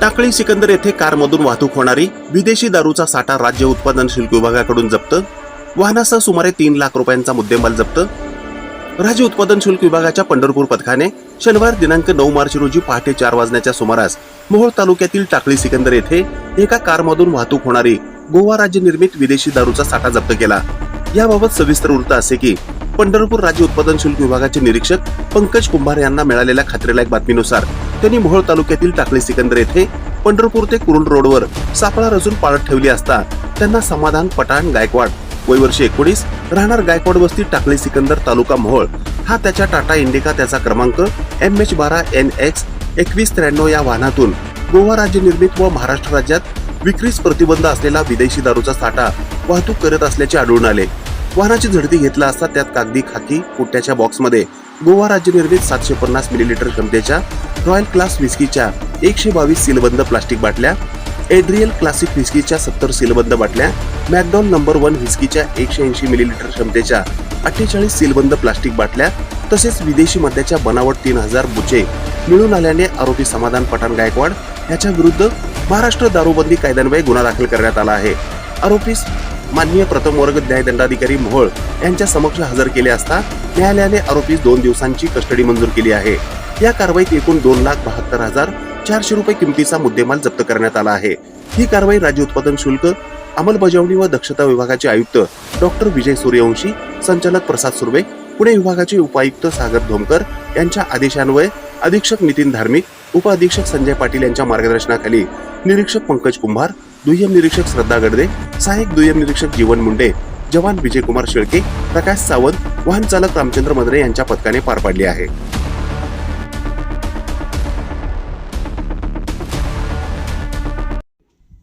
टाकळी सिकंदर येथे कारमधून वाहतूक होणारी विदेशी दारूचा साठा राज्य उत्पादन शुल्क विभागाकडून जप्त वाहनासह सुमारे तीन लाख रुपयांचा मुद्देमाल जप्त. राज्य उत्पादन शुल्क विभागाच्या पंढरपूर पथकाने शनिवार दिनांक नऊ मार्च रोजी पहाटे चार वाजण्याच्या सुमारास मोहोळ तालुक्यातील टाकळी सिकंदर येथे एका कारमधून वाहतूक होणारी गोवा राज्य निर्मित विदेशी दारूचा साठा जप्त केला. याबाबत सविस्तर वृत्त असे की पंढरपूर राज्य उत्पादन शुल्क विभागाचे निरीक्षक पंकज कुंभार यांना मिळालेल्या खात्रीलायक बातमीनुसार त्यांनी मोहोळ तालुक्यातील टाकळी सिकंदर येथे पंढरपूर ते कुरुल रोडवर सापळा रचून पाळत ठेवली असता त्यांना समाधान पठाण गायकवाड वय वर्ष एकोणीस राहणार गायकवाड वस्ती टाकळी सिकंदर तालुका मोहोळ. हा त्याच्या टाटा इंडिका त्याचा क्रमांक एम एच बारा एन एक्स एकवीस त्र्याण्णव या वाहनातून गोवा राज्य निर्मित व महाराष्ट्र राज्यात विक्रीस प्रतिबंध असलेला विदेशी दारूचा साठा वाहतूक करत असल्याचे आढळून आले. वाहनाची झडती घेतला असता त्यात कागदी खाकी पुट्ट्याच्या बॉक्समध्ये गोवा राज्य निर्मित सातशे पन्नास मिलीलिटर क्षमतेच्या रॉयल क्लास विस्कीच्या एकशे बावीस सीलबंद प्लास्टिक बाटल्या एड्रियल क्लासिक व्हिस्कीच्या सत्तर सीलबंद बाटल्या मॅकडॉन नंबर वन व्हिस्कीच्या एकशे ऐंशी मिलीलिटर क्षमतेच्या अठ्ठेचाळीस सीलबंद प्लास्टिक बाटल्या तसेच विदेशी मद्याच्या बनावट तीन हजार बुचे मिळून आल्याने आरोपी समाधान पठाण गायकवाड याच्या विरुद्ध महाराष्ट्र दारूबंदी कायद्यान्वये गुन्हा दाखल करण्यात आला आहे. आरोपीस माननीय प्रथम वर्ग न्यायदंडाधिकारी मोहोळ यांच्या समक्ष हजर केले असता न्यायालयाने आरोपीस दोन दिवसांची कस्टडी मंजूर केली आहे. या कारवाईत एकूण दोन लाख बहात्तर हजार चारशे रुपये किमतीचा मुद्देमाल जप्त करण्यात आला आहे. ही कारवाई राज्य उत्पादन शुल्क अंमलबजावणी व दक्षता विभागाचे आयुक्त डॉक्टर विजय सूर्यवंशी संचालक प्रसाद सुर्वे पुणे विभागाचे उपायुक्त सागर धोमकर यांच्या आदेशान्वये अधीक्षक नितीन धार्मिक उप अधीक्षक संजय पाटील यांच्या मार्गदर्शनाखाली निरीक्षक पंकज कुंभार दुय्यम निरीक्षक श्रद्धा गडदे सहाय्यक दुय्यम निरीक्षक जीवन मुंडे जवान विजयकुमार शेळके प्रकाश सावंत वाहन चालक रामचंद्र मदरे यांच्या पथकाने पार पाडली आहे.